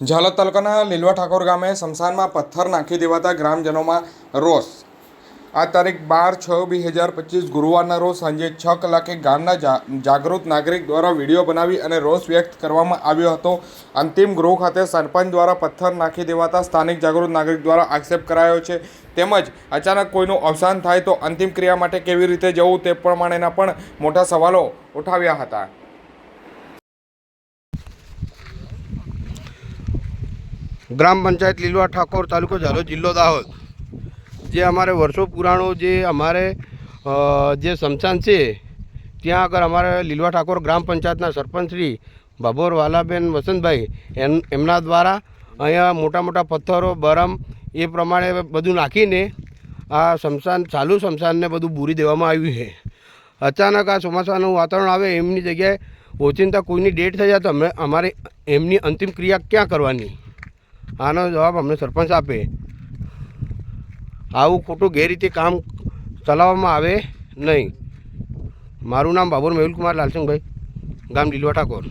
ઝાલોદ તાલુકાના લીલવા ઠાકોર ગામે સ્મશાનમાં પથ્થર નાખી દેવાતા ગ્રામજનોમાં રોષ. આ તારીખ બાર છ બે હજાર પચીસ ગુરુવારના રોજ સાંજે છ કલાકે ગામના જાગૃત નાગરિક દ્વારા વીડિયો બનાવી અને રોષ વ્યક્ત કરવામાં આવ્યો હતો. અંતિમ ગૃહ ખાતે સરપંચ દ્વારા પથ્થર નાખી દેવાતા સ્થાનિક જાગૃત નાગરિક દ્વારા આક્ષેપ કરાયો છે. તેમજ અચાનક કોઈનું અવસાન થાય તો અંતિમ ક્રિયા માટે કેવી રીતે જવું તે પ્રમાણેના પણ મોટા સવાલો ઉઠાવ્યા હતા. ગ્રામ પંચાયત લીલવા ઠાકોર તાલુકો ઝાલોદ જિલ્લો દાહોદ. જે અમારે વર્ષો પુરાણો જે અમારે જે સ્મશાન છે, ત્યાં આગળ અમારે લીલવા ઠાકોર ગ્રામ પંચાયતના સરપંચ શ્રી ભાભોર વાલાબેન વસંતભાઈ એમ, એમના દ્વારા અહીંયા મોટા મોટા પથ્થરો, બરમ એ પ્રમાણે બધું નાખીને આ શમશાન, ચાલુ શમશાનને બધું બૂરી દેવામાં આવ્યું છે. અચાનક આ ચોમાસાનું વાતાવરણ આવે, એમની જગ્યાએ ઓચિંતા કોઈની ડેટ થઈ જાય તો અમે, અમારે એમની અંતિમ ક્રિયા ક્યાં કરવાની? આનો જવાબ અમને સરપંચ આપે. આવું ખોટું ગેરરીતે કામ ચલાવવામાં આવે નહીં. મારું નામ બાબુર મેહુલકુમાર લાલસિંહભાઈ, ગામ લીલવા ઠાકોર.